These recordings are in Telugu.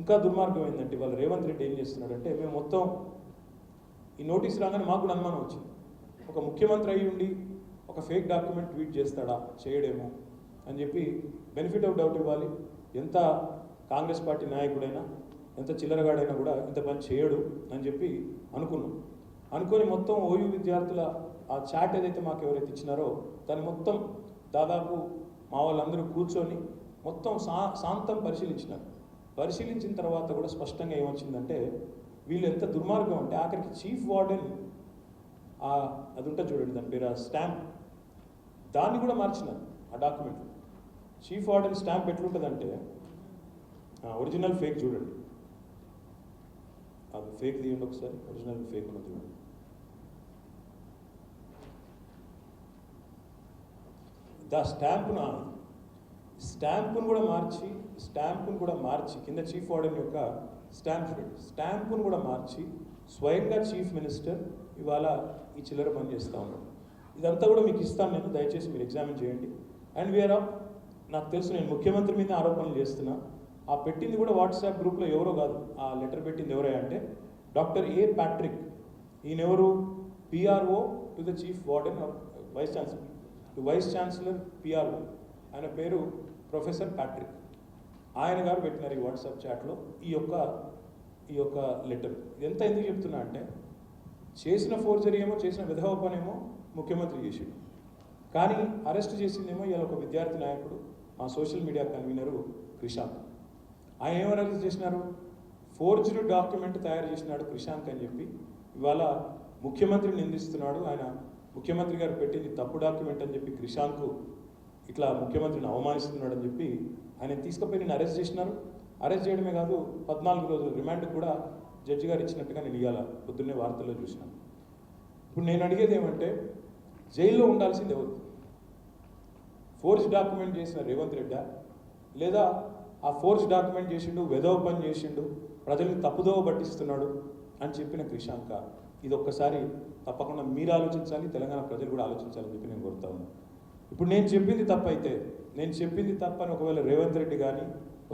ఇంకా దుర్మార్గం ఏంటంటే వాళ్ళు రేవంత్ రెడ్డి ఏం చేస్తున్నాడంటే మేము మొత్తం ఈ నోటీస్ రాగానే మాకు కూడా అనుమానం వచ్చింది. ఒక ముఖ్యమంత్రి అయి ఉండి ఒక ఫేక్ డాక్యుమెంట్ ట్వీట్ చేస్తాడా? చేయడేమో అని చెప్పి బెనిఫిట్ ఆఫ్ డౌట్ ఇవ్వాలి. ఎంత కాంగ్రెస్ పార్టీ నాయకుడైనా ఎంత చిల్లరగాడైనా కూడా ఇంత పని చేయడు అని చెప్పి అనుకున్నాం. అనుకొని మొత్తం ఓయూ విద్యార్థుల ఆ చాట్ ఏదైతే మాకు ఎవరైతే ఇచ్చినారో దాన్ని మొత్తం దాదాపు మా వాళ్ళందరూ కూర్చొని మొత్తం సా శాంతం పరిశీలించినారు. పరిశీలించిన తర్వాత కూడా స్పష్టంగా ఏమొచ్చిందంటే వీళ్ళు ఎంత దుర్మార్గం అంటే ఆఖరికి చీఫ్ వార్డెన్ అది ఉంటుంది చూడండి దాని పేరు ఆ స్టాంప్. దాన్ని కూడా మార్చినారు ఆ డాక్యుమెంట్. చీఫ్ వార్డెన్ స్టాంప్ ఎట్లుంటుందంటే ఒరిజినల్ ఫేక్ చూడండి. అది ఫేక్ తీయండి ఒకసారి ఒరిజినల్ ఫేక్ ఉన్నది చూడండి. దా స్టాంప్ను స్టాంపును కూడా మార్చి స్టాంపును కూడా మార్చి కింద చీఫ్ వార్డెన్ యొక్క స్టాంప్ చూడండి స్టాంపును కూడా మార్చి స్వయంగా చీఫ్ మినిస్టర్ ఇవాళ ఈ చిల్లర పని చేస్తూ ఉన్నాడు. ఇదంతా కూడా మీకు ఇస్తాను నేను దయచేసి మీరు ఎగ్జామిన్ చేయండి. అండ్ వీఆర్ ఆఫ్ నాకు తెలుసు నేను ముఖ్యమంత్రి మీద ఆరోపణలు చేస్తున్నా. ఆ పెట్టింది కూడా వాట్సాప్ గ్రూప్లో ఎవరో కాదు ఆ లెటర్ పెట్టింది ఎవరే అంటే doctor A Patrick. ఈయనెవరు PRO to the chief warden vice chancellor. To vice chancellor PRO. ఆయన పేరు ప్రొఫెసర్ ప్యాట్రిక్. ఆయన గారు పెట్టినారు ఈ వాట్సాప్ చాట్లో ఈ యొక్క ఈ యొక్క లెటర్. ఎంత ఎందుకు చెప్తున్నా అంటే చేసిన ఫోర్జరీ ఏమో చేసిన విధవ పనేమో ముఖ్యమంత్రి చేసిండు. కానీ అరెస్ట్ చేసిందేమో ఇవాళ ఒక విద్యార్థి నాయకుడు మా సోషల్ మీడియా కన్వీనరు క్రిషాంక్. ఆయన ఏమో అరెస్ట్ చేసినారు? ఫోర్జ్డ్ డాక్యుమెంట్ తయారు చేసినాడు క్రిషాంక్ అని చెప్పి. ఇవాళ ముఖ్యమంత్రిని నిందిస్తున్నాడు. ఆయన ముఖ్యమంత్రి గారు పెట్టింది తప్పు డాక్యుమెంట్ అని చెప్పి క్రిషాంక్ ఇట్లా ముఖ్యమంత్రిని అవమానిస్తున్నాడు అని చెప్పి ఆయన తీసుకుపోయి నేను అరెస్ట్ చేసినారు అరెస్ట్ చేయడమే కాదు పద్నాలుగు రోజులు రిమాండ్ కూడా జడ్జి గారు ఇచ్చినట్టుగా నేను ఇవ్వాల పొద్దున్నే వార్తల్లో చూసినాను. ఇప్పుడు నేను అడిగేది ఏమంటే జైల్లో ఉండాల్సింది ఎవరు? ఫోర్స్ డాక్యుమెంట్ చేసిన రేవంత్ రెడ్డా లేదా ఆ ఫోర్స్ డాక్యుమెంట్ చేసిండు వెదవ పని చేసిండు ప్రజల్ని తప్పుదోవ పట్టిస్తున్నాడు అని చెప్పిన క్రిషాంక ఇది ఒక్కసారి తప్పకుండా మీరు ఆలోచించాలి తెలంగాణ ప్రజలు కూడా ఆలోచించాలని చెప్పి నేను కోరుతా ఉన్నాను ఇప్పుడు నేను చెప్పింది తప్పైతే నేను చెప్పింది తప్పని ఒకవేళ రేవంత్ రెడ్డి కానీ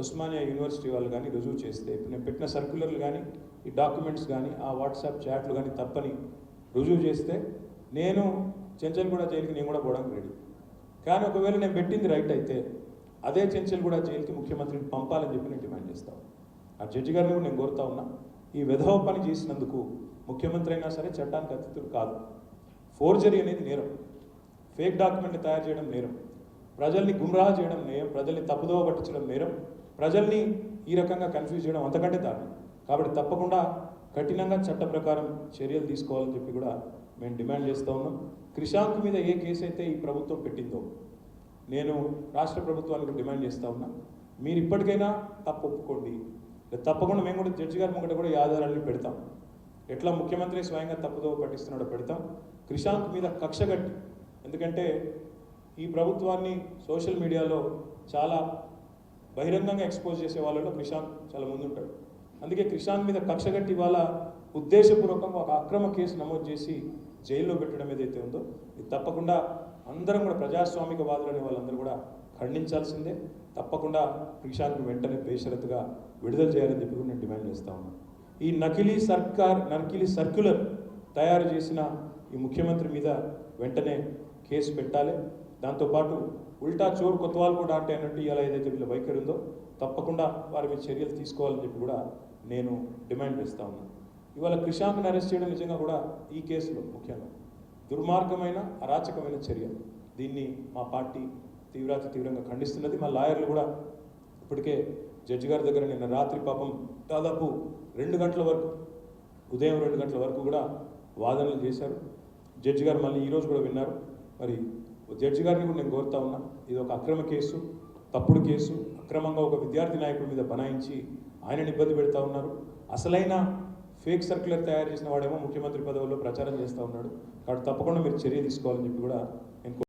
ఉస్మానియా యూనివర్సిటీ వాళ్ళు కానీ రుజువు చేస్తే ఇప్పుడు నేను పెట్టిన సర్క్యులర్లు కానీ ఈ డాక్యుమెంట్స్ కానీ ఆ వాట్సాప్ చాట్లు కానీ తప్పని రుజువు చేస్తే నేను చెంచల్ కూడా జైలుకి నేను కూడా పోవడానికి రెడీ. కానీ ఒకవేళ నేను పెట్టింది రైట్ అయితే అదే చెంచల్ కూడా జైలుకి ముఖ్యమంత్రిని పంపాలని చెప్పి నేను డిమాండ్ చేస్తాను ఆ జడ్జి గారిని కూడా నేను కోరుతా ఉన్నా. ఈ విధవ పని చేసినందుకు ముఖ్యమంత్రి అయినా సరే చట్టానికి అతిథులు కాదు. ఫోర్జరీ అనేది నేరం. ఫేక్ డాక్యుమెంట్లు తయారు చేయడం నేరం. ప్రజల్ని గుమ్రాహ చేయడం నేరం ప్రజల్ని తప్పుదోవ పట్టించడం నేరం ప్రజల్ని ఈ రకంగా కన్ఫ్యూజ్ చేయడం అంతకంటే దారుణం. కాబట్టి తప్పకుండా కఠినంగా చట్ట ప్రకారం చర్యలు తీసుకోవాలని చెప్పి కూడా మేము డిమాండ్ చేస్తూ ఉన్నాం. క్రిషాంక్ మీద ఏ కేసు అయితే ఈ ప్రభుత్వం పెట్టిందో నేను రాష్ట్ర ప్రభుత్వానికి డిమాండ్ చేస్తా ఉన్నా. మీరు ఇప్పటికైనా తప్పు ఒప్పుకోండి. తప్పకుండా మేము కూడా జడ్జి గారి ముంగట కూడా ఈ ఆధారాలను పెడతాం. ఎట్లా ముఖ్యమంత్రి స్వయంగా తప్పుదో పట్టిస్తున్నాడో పెడతాం. క్రిషాంక్ మీద కక్ష కట్టి ఎందుకంటే ఈ ప్రభుత్వాన్ని సోషల్ మీడియాలో చాలా బహిరంగంగా ఎక్స్పోజ్ చేసే వాళ్ళలో క్రిషాంత్ చాలా ముందుంటాడు. అందుకే క్రిషాంత్ మీద కక్ష కట్టి వాళ్ళ ఉద్దేశపూర్వకంగా ఒక అక్రమ కేసు నమోదు చేసి జైల్లో పెట్టడం ఏదైతే ఉందో ఇది తప్పకుండా అందరం కూడా ప్రజాస్వామిక వాదులనే వాళ్ళందరూ కూడా ఖండించాల్సిందే. తప్పకుండా క్రిషాంక్ వెంటనే బేషరత్గా విడుదల చేయాలని చెప్పి కూడా నేను డిమాండ్ చేస్తా ఉన్నాను ఈ నకిలీ సర్కార్ నకిలీ సర్క్యులర్ తయారు చేసిన ఈ ముఖ్యమంత్రి మీద వెంటనే కేసు పెట్టాలి. దాంతోపాటు ఉల్టా చోరు కొత్తవాళ్ళు కూడా అంటే అన్నట్టు ఇలా ఏదైతే వీళ్ళ వైఖరి ఉందో తప్పకుండా వారి మీద చర్యలు తీసుకోవాలని చెప్పి కూడా నేను డిమాండ్ చేస్తా ఉన్నాను ఇవాళ క్రిషాంక్ని అరెస్ట్ చేయడం నిజంగా కూడా ఈ కేసులో ముఖ్యంగా దుర్మార్గమైన అరాచకమైన చర్య. దీన్ని మా పార్టీ తీవ్రాతి తీవ్రంగా ఖండిస్తున్నది. మా లాయర్లు కూడా ఇప్పటికే జడ్జి గారి దగ్గర నిన్న రాత్రి పాపం దాదాపు రెండు గంటల వరకు ఉదయం రెండు గంటల వరకు కూడా వాదనలు చేశారు. జడ్జి గారు మళ్ళీ ఈరోజు కూడా విన్నారు. మరి జడ్జి గారిని కూడా నేను కోరుతా ఉన్నా. ఇది ఒక అక్రమ కేసు తప్పుడు కేసు అక్రమంగా ఒక విద్యార్థి నాయకుడి మీద బనాయించి ఆయనని ఇబ్బంది పెడతా ఉన్నారు. అసలైన ఫేక్ సర్క్యులర్ తయారు చేసిన వాడేమో ముఖ్యమంత్రి పదవుల్లో ప్రచారం చేస్తూ ఉన్నాడు. కాబట్టి తప్పకుండా మీరు చర్య తీసుకోవాలని చెప్పి కూడా